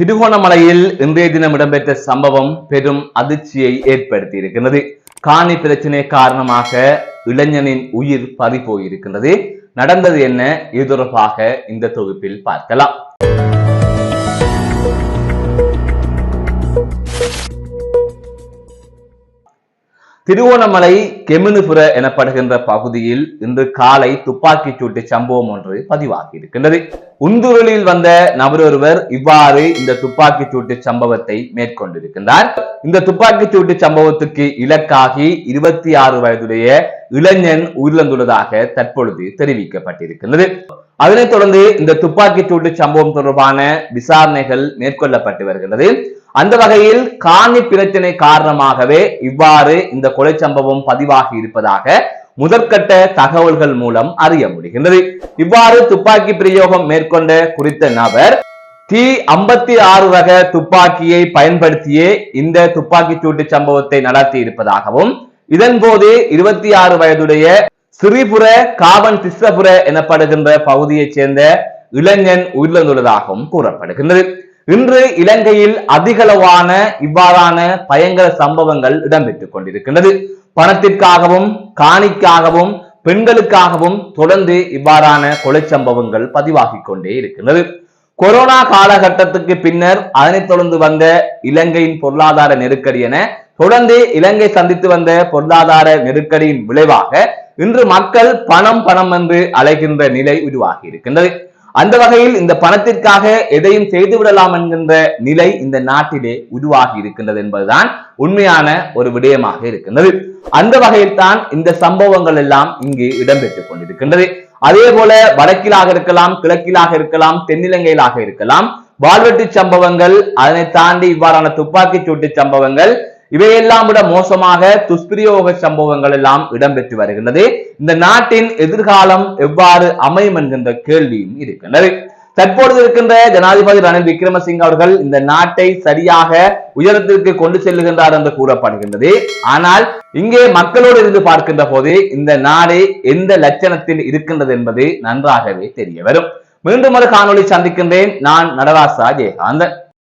திருகோணமலையில் இன்றைய தினம் இடம்பெற்ற சம்பவம் பெரும் அதிர்ச்சியை ஏற்படுத்தி இருக்கின்றது காணி பிரச்சனை காரணமாக இளைஞனின் உயிர் பறி போயிருக்கின்றது நடந்தது என்ன? இது தொடர்பாக இந்த தொகுப்பில் பார்க்கலாம். திருவோணமலை கெமினுபுர எனப்படுகின்ற பகுதியில் இன்று காலை துப்பாக்கிச் சூட்டு சம்பவம் ஒன்று பதிவாகி இருக்கின்றது. உந்துருளில் வந்த நபர் ஒருவர் இவ்வாறு இந்த துப்பாக்கிச் சூட்டு சம்பவத்தை மேற்கொண்டிருக்கின்றார். இந்த துப்பாக்கிச் சூட்டு சம்பவத்துக்கு இலக்காகி இருபத்தி ஆறு வயதுடைய இளைஞன் உயிரிழந்துள்ளதாக தற்பொழுது தெரிவிக்கப்பட்டிருக்கின்றது. அதனைத் தொடர்ந்து இந்த துப்பாக்கிச் சூட்டு சம்பவம் தொடர்பான விசாரணைகள் மேற்கொள்ளப்பட்டு வருகின்றது. அந்த வகையில் காணி பிரச்சனை காரணமாகவே இவ்வாறு இந்த கொலை சம்பவம் பதிவாகி இருப்பதாக முதற்கட்ட தகவல்கள் மூலம் அறிய முடிகின்றது. இவ்வாறு துப்பாக்கி பிரயோகம் மேற்கொண்ட குறித்த நபர் டி ஐம்பத்தி ஆறு ரக துப்பாக்கியை பயன்படுத்தியே இந்த துப்பாக்கி சூட்டு சம்பவத்தை நடத்தி இருப்பதாகவும் இதன் போது இருபத்தி ஆறு வயதுடைய சிறிபுர காவன் திஸ்ரபுர எனப்படுகின்ற பகுதியைச் சேர்ந்த இளைஞன் உயிரிழந்துள்ளதாகவும் கூறப்படுகின்றது. இன்று இலங்கையில் அதிகளவான இவ்வாறான பயங்கர சம்பவங்கள் இடம்பெற்றுக் கொண்டிருக்கின்றது. பணத்திற்காகவும் காணிக்காகவும் பெண்களுக்காகவும் தொடர்ந்து இவ்வாறான கொலை சம்பவங்கள் பதிவாகிக் கொண்டே இருக்கின்றது. கொரோனா காலகட்டத்துக்கு பின்னர் அதனைத் தொடர்ந்து வந்த இலங்கையின் பொருளாதார நெருக்கடி என தொடர்ந்து இலங்கை சந்தித்து வந்த பொருளாதார நெருக்கடியின் விளைவாக இன்று மக்கள் பணம் பணம் என்று அழைக்கின்ற நிலை உருவாகி இருக்கின்றது. அந்த வகையில் இந்த பணத்திற்காக எதையும் செய்து விடலாம் என்கின்ற நிலை இந்த நாட்டிலே உருவாகி இருக்கின்றது என்பதுதான் உண்மையான ஒரு விடயமாக இருக்கின்றது. அந்த வகையில் தான் இந்த சம்பவங்கள் எல்லாம் இங்கு இடம்பெற்றுக் கொண்டிருக்கின்றது. அதே போல வடக்கிலாக இருக்கலாம் கிழக்கிலாக இருக்கலாம் தென்னிலங்கையிலாக இருக்கலாம் வாழ்வெட்டு சம்பவங்கள் அதனை தாண்டி இவ்வாறான துப்பாக்கி சூட்டு சம்பவங்கள் இவையெல்லாம் விட மோசமாக துஷ்பிரயோக சம்பவங்கள் எல்லாம் இடம்பெற்று வருகின்றது. இந்த நாட்டின் எதிர்காலம் எவ்வாறு அமையும் என்கின்ற கேள்வியும் இருக்கின்றது. தற்பொழுது இருக்கின்ற ஜனாதிபதி ரணில் விக்ரமசிங்க அவர்கள் இந்த நாட்டை சரியாக உயரத்திற்கு கொண்டு செல்லுகின்றார் என்று கூறப்படுகின்றது. ஆனால் இங்கே மக்களோடு இருந்து பார்க்கின்ற போது இந்த நாடு எந்த லட்சணத்தில் இருக்கின்றது என்பது நன்றாகவே தெரிய வரும். மீண்டும் ஒரு காணொலி சந்திக்கின்றேன். நான் நடராசா ஜெயகாந்தன்.